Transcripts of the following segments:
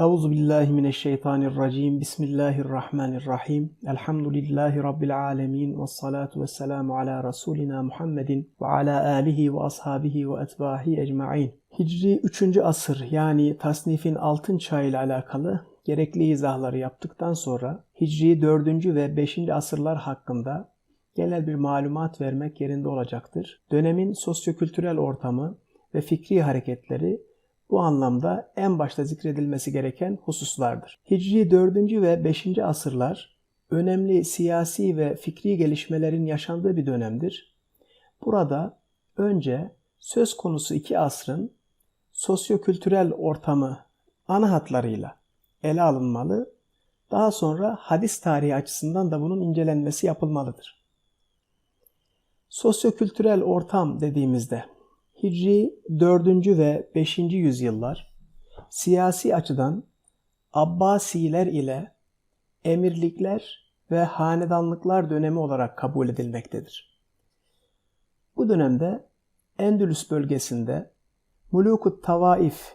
Euzu billahi mineşşeytanirracim. Bismillahirrahmanirrahim. Elhamdülillahi rabbil alamin ve salatu vesselamu ala rasulina Muhammedin ve ala alihi ve ashabihi ve etbahi ecmaîn. Hicri 3. asır yani tasnifin altın çağı ile alakalı gerekli izahları yaptıktan sonra Hicri 4. ve 5. asırlar hakkında genel bir malumat vermek yerinde olacaktır. Dönemin sosyokültürel ortamı ve fikri hareketleri bu anlamda en başta zikredilmesi gereken hususlardır. Hicri 4. ve 5. asırlar önemli siyasi ve fikri gelişmelerin yaşandığı bir dönemdir. Burada önce söz konusu iki asrın sosyokültürel ortamı ana hatlarıyla ele alınmalı. Daha sonra hadis tarihi açısından da bunun incelenmesi yapılmalıdır. Sosyokültürel ortam dediğimizde Hicri 4. ve 5. yüzyıllar siyasi açıdan Abbasiler ile emirlikler ve hanedanlıklar dönemi olarak kabul edilmektedir. Bu dönemde Endülüs bölgesinde Mulukut Tavaif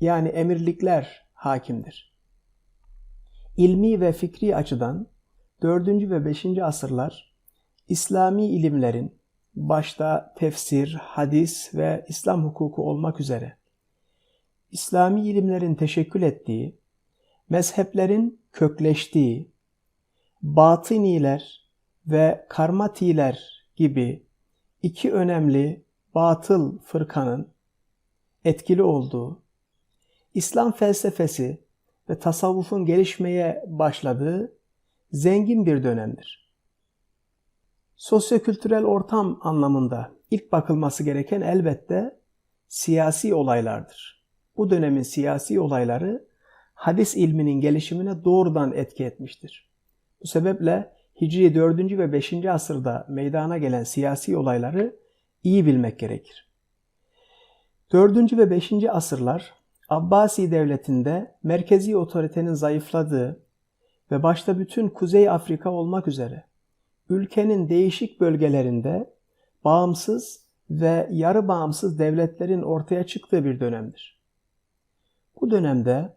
yani emirlikler hakimdir. İlmi ve fikri açıdan 4. ve 5. asırlar İslami ilimlerin başta tefsir, hadis ve İslam hukuku olmak üzere İslami ilimlerin teşekkül ettiği, mezheplerin kökleştiği, batıniler ve karmatiler gibi iki önemli batıl fırkanın etkili olduğu, İslam felsefesi ve tasavvufun gelişmeye başladığı zengin bir dönemdir. Sosyokültürel ortam anlamında ilk bakılması gereken elbette siyasi olaylardır. Bu dönemin siyasi olayları hadis ilminin gelişimine doğrudan etki etmiştir. Bu sebeple Hicri 4. ve 5. asırda meydana gelen siyasi olayları iyi bilmek gerekir. 4. ve 5. asırlar Abbasi devletinde merkezi otoritenin zayıfladığı ve başta bütün Kuzey Afrika olmak üzere ülkenin değişik bölgelerinde bağımsız ve yarı bağımsız devletlerin ortaya çıktığı bir dönemdir. Bu dönemde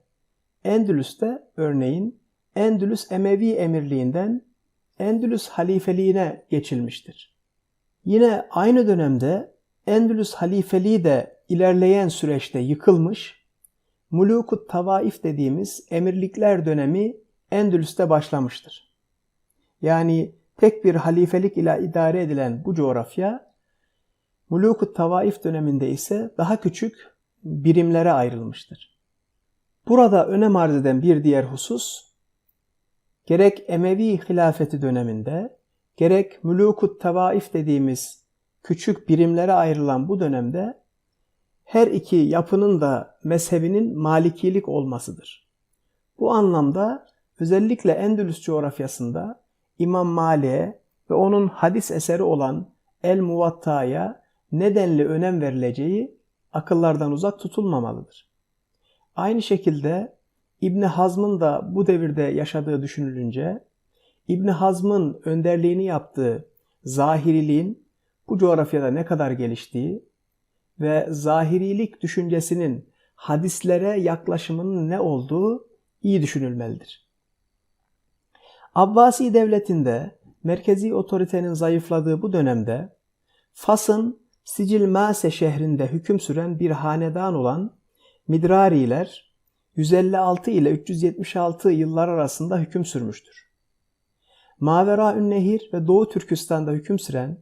Endülüs'te örneğin Endülüs Emevi Emirliğinden Endülüs halifeliğine geçilmiştir. Yine aynı dönemde Endülüs halifeliği de ilerleyen süreçte yıkılmış, Mulukut Tavaif dediğimiz emirlikler dönemi Endülüs'te başlamıştır. Yani tek bir halifelik ile idare edilen bu coğrafya Muluk-u Tavaif döneminde ise daha küçük birimlere ayrılmıştır. Burada önem arz eden bir diğer husus gerek Emevi hilafeti döneminde gerek Muluk-u Tavaif dediğimiz küçük birimlere ayrılan bu dönemde her iki yapının da mezhebinin malikilik olmasıdır. Bu anlamda özellikle Endülüs coğrafyasında İmam Malik'e ve onun hadis eseri olan El Muvatta'ya nedenli önem verileceği akıllardan uzak tutulmamalıdır. Aynı şekilde İbni Hazm'ın da bu devirde yaşadığı düşünülünce İbni Hazm'ın önderliğini yaptığı zahiriliğin bu coğrafyada ne kadar geliştiği ve zahirilik düşüncesinin hadislere yaklaşımının ne olduğu iyi düşünülmelidir. Abbasi devletinde merkezi otoritenin zayıfladığı bu dönemde Fas'ın Sicil Mase şehrinde hüküm süren bir hanedan olan Midrariler 156 ile 376 yıllar arasında hüküm sürmüştür. Mavera Ünnehir ve Doğu Türkistan'da hüküm süren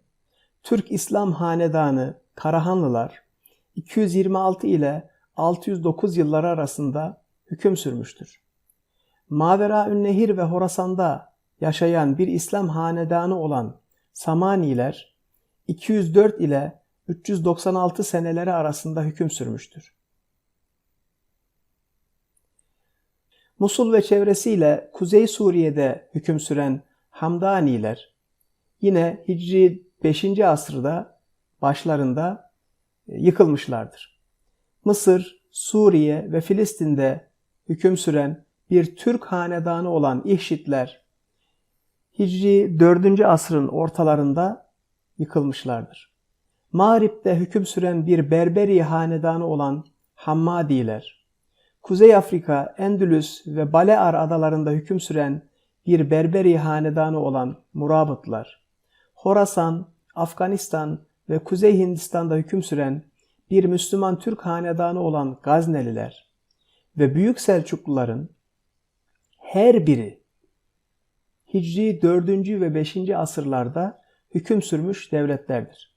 Türk İslam Hanedanı Karahanlılar 226 ile 609 yılları arasında hüküm sürmüştür. Mavera Ünnehir ve Horasan'da yaşayan bir İslam hanedanı olan Samaniler 204 ile 396 seneleri arasında hüküm sürmüştür. Musul ve çevresiyle Kuzey Suriye'de hüküm süren Hamdaniler yine Hicri 5. asırda başlarında e, yıkılmışlardır. Mısır, Suriye ve Filistin'de hüküm süren bir Türk hanedanı olan İhşitler Hicri 4. asrın ortalarında yıkılmışlardır. Mağrip'te hüküm süren bir Berberi hanedanı olan Hammadiler, Kuzey Afrika, Endülüs ve Balear adalarında hüküm süren bir Berberi hanedanı olan Murabıtlar, Horasan, Afganistan ve Kuzey Hindistan'da hüküm süren bir Müslüman Türk hanedanı olan Gazneliler ve Büyük Selçukluların her biri Hicri 4. ve 5. asırlarda hüküm sürmüş devletlerdir.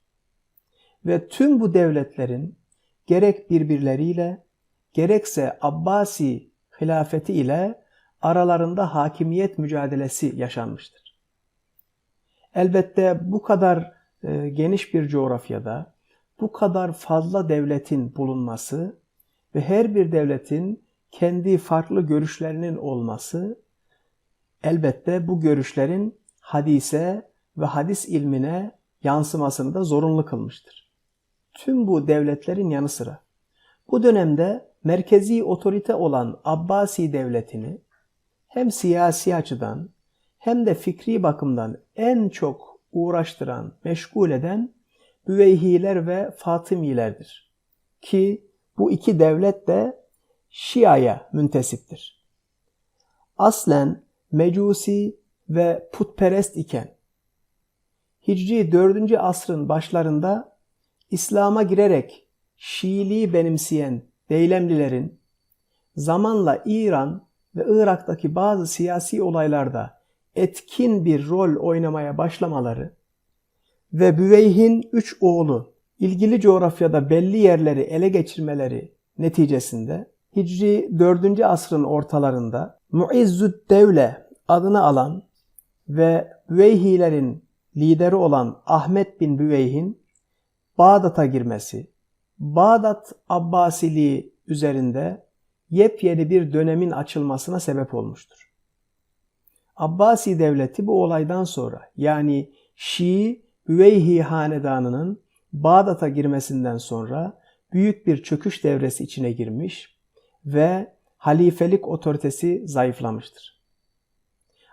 Ve tüm bu devletlerin gerek birbirleriyle gerekse Abbasi hilafeti ile aralarında hakimiyet mücadelesi yaşanmıştır. Elbette bu kadar e, geniş bir coğrafyada bu kadar fazla devletin bulunması ve her bir devletin kendi farklı görüşlerinin olması elbette bu görüşlerin hadise ve hadis ilmine yansımasını da zorunlu kılmıştır. Tüm bu devletlerin yanı sıra bu dönemde merkezi otorite olan Abbasi devletini hem siyasi açıdan hem de fikri bakımdan en çok uğraştıran, meşgul eden Büveyhiler ve Fatımilerdir. Ki bu iki devlet de Şia'ya müntesiptir. Aslen Mecusi ve putperest iken Hicri 4. asrın başlarında İslam'a girerek Şiiliği benimseyen Deylemlilerin zamanla İran ve Irak'taki bazı siyasi olaylarda etkin bir rol oynamaya başlamaları ve Büveyh'in üç oğlu ilgili coğrafyada belli yerleri ele geçirmeleri neticesinde Hicri 4. asrın ortalarında Muizzüd Devle adını alan ve Büveyhilerin lideri olan Ahmet bin Büveyh'in Bağdat'a girmesi, Bağdat Abbasiliği üzerinde yepyeni bir dönemin açılmasına sebep olmuştur. Abbasi devleti bu olaydan sonra yani Şii Üveyhi hanedanının Bağdat'a girmesinden sonra büyük bir çöküş devresi içine girmiş ve halifelik otoritesi zayıflamıştır.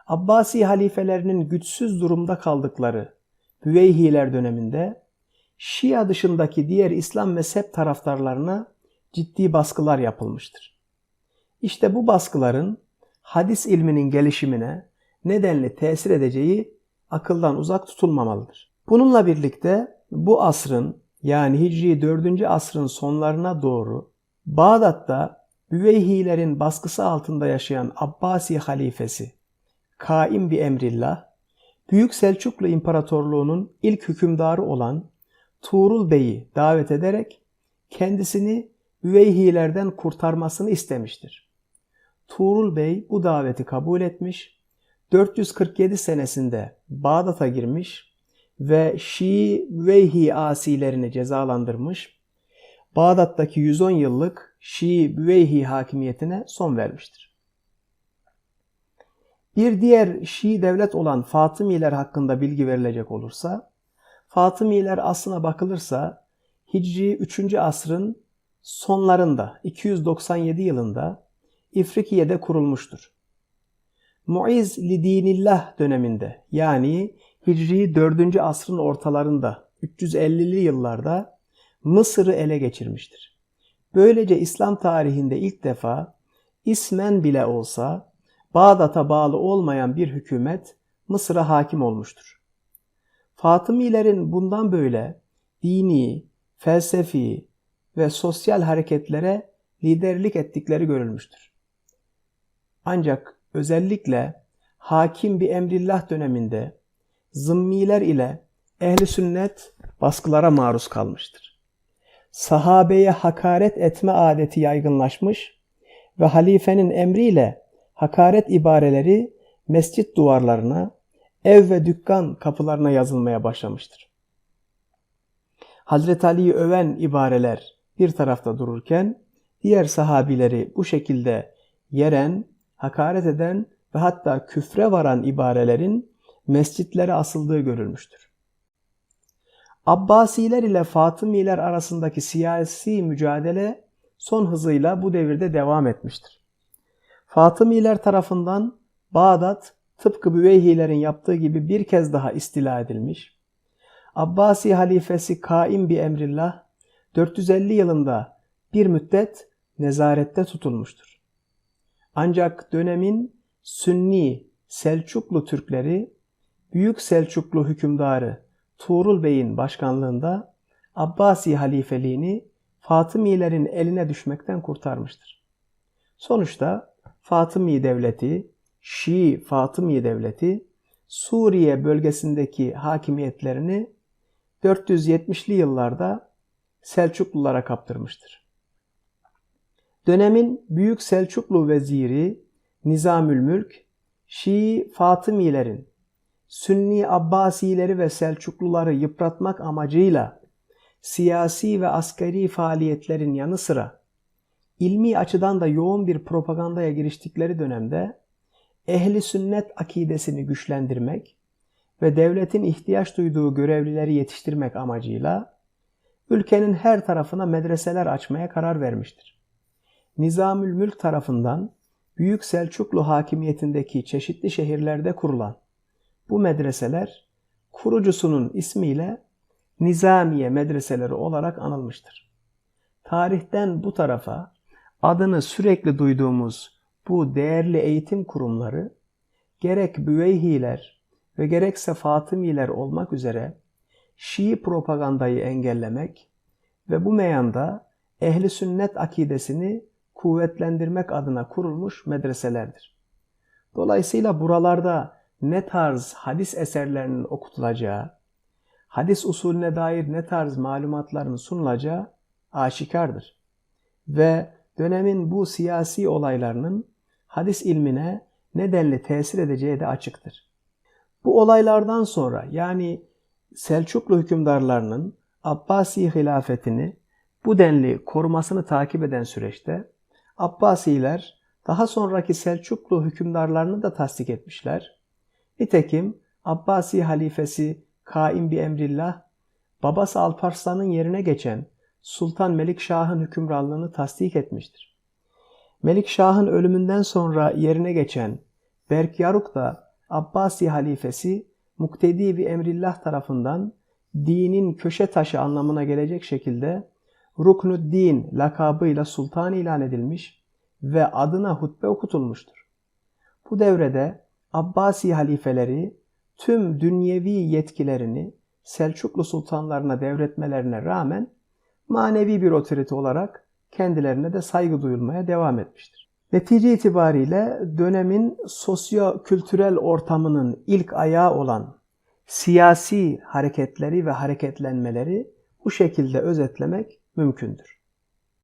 Abbasi halifelerinin güçsüz durumda kaldıkları Büveyhiler döneminde Şia dışındaki diğer İslam mezhep taraftarlarına ciddi baskılar yapılmıştır. İşte bu baskıların hadis ilminin gelişimine nedenli tesir edeceği akıldan uzak tutulmamalıdır. Bununla birlikte bu asrın yani Hicri 4. asrın sonlarına doğru Bağdat'ta Büveyhilerin baskısı altında yaşayan Abbasi halifesi Kaim bir emrillah, Büyük Selçuklu İmparatorluğu'nun ilk hükümdarı olan Tuğrul Bey'i davet ederek kendisini Üveyhilerden kurtarmasını istemiştir. Tuğrul Bey bu daveti kabul etmiş, 447 senesinde Bağdat'a girmiş ve Şii Veyhi asilerini cezalandırmış, Bağdat'taki 110 yıllık Şii Veyhi hakimiyetine son vermiştir. Bir diğer Şii devlet olan Fatımiler hakkında bilgi verilecek olursa, Fatımiler aslına bakılırsa Hicri 3. asrın sonlarında 297 yılında İfrikiye'de kurulmuştur. Muiz Lidinillah döneminde yani Hicri 4. asrın ortalarında 350'li yıllarda Mısır'ı ele geçirmiştir. Böylece İslam tarihinde ilk defa ismen bile olsa Bağdat'a bağlı olmayan bir hükümet Mısır'a hakim olmuştur. Fatımilerin bundan böyle dini, felsefi ve sosyal hareketlere liderlik ettikleri görülmüştür. Ancak özellikle hakim bir emrillah döneminde zımmiler ile ehli sünnet baskılara maruz kalmıştır. Sahabeye hakaret etme adeti yaygınlaşmış ve halifenin emriyle hakaret ibareleri mescit duvarlarına, ev ve dükkan kapılarına yazılmaya başlamıştır. Hazreti Ali'yi öven ibareler bir tarafta dururken diğer sahabileri bu şekilde yeren, hakaret eden ve hatta küfre varan ibarelerin mescitlere asıldığı görülmüştür. Abbasiler ile Fatımiler arasındaki siyasi mücadele son hızıyla bu devirde devam etmiştir. Fatımiler tarafından Bağdat tıpkı Büveyhilerin yaptığı gibi bir kez daha istila edilmiş. Abbasi halifesi Kaim bir emrillah 450 yılında bir müddet nezarette tutulmuştur. Ancak dönemin Sünni Selçuklu Türkleri Büyük Selçuklu hükümdarı Tuğrul Bey'in başkanlığında Abbasi halifeliğini Fatımilerin eline düşmekten kurtarmıştır. Sonuçta Fatımi devleti, Şii Fatımi devleti Suriye bölgesindeki hakimiyetlerini 470'li yıllarda Selçuklulara kaptırmıştır. Dönemin Büyük Selçuklu veziri Nizamül Mülk, Şii Fatımilerin Sünni Abbasileri ve Selçukluları yıpratmak amacıyla siyasi ve askeri faaliyetlerin yanı sıra ilmi açıdan da yoğun bir propagandaya giriştikleri dönemde ehli sünnet akidesini güçlendirmek ve devletin ihtiyaç duyduğu görevlileri yetiştirmek amacıyla ülkenin her tarafına medreseler açmaya karar vermiştir. Nizamül Mülk tarafından Büyük Selçuklu hakimiyetindeki çeşitli şehirlerde kurulan bu medreseler kurucusunun ismiyle Nizamiye medreseleri olarak anılmıştır. Tarihten bu tarafa adını sürekli duyduğumuz bu değerli eğitim kurumları gerek Büveyhiler ve gerekse Fatımiler olmak üzere Şii propagandayı engellemek ve bu meyanda ehli sünnet akidesini kuvvetlendirmek adına kurulmuş medreselerdir. Dolayısıyla buralarda ne tarz hadis eserlerinin okutulacağı, hadis usulüne dair ne tarz malumatların sunulacağı aşikardır. Ve dönemin bu siyasi olaylarının hadis ilmine nedenli tesir edeceği de açıktır. Bu olaylardan sonra yani Selçuklu hükümdarlarının Abbasi hilafetini bu denli korumasını takip eden süreçte Abbasiler daha sonraki Selçuklu hükümdarlarını da tasdik etmişler. Nitekim Abbasi halifesi Kaim bi Emrillah, babası Alparslan'ın yerine geçen Sultan Melikşah'ın hükümranlığını tasdik etmiştir. Melikşah'ın ölümünden sonra yerine geçen Berkyaruk da Abbasi halifesi Muktedi bi Emrillah tarafından dinin köşe taşı anlamına gelecek şekilde Ruknuddin lakabıyla sultan ilan edilmiş ve adına hutbe okutulmuştur. Bu devrede Abbasi halifeleri tüm dünyevi yetkilerini Selçuklu sultanlarına devretmelerine rağmen manevi bir otorite olarak kendilerine de saygı duyulmaya devam etmiştir. Netice itibariyle dönemin sosyo-kültürel ortamının ilk ayağı olan siyasi hareketleri ve hareketlenmeleri bu şekilde özetlemek mümkündür.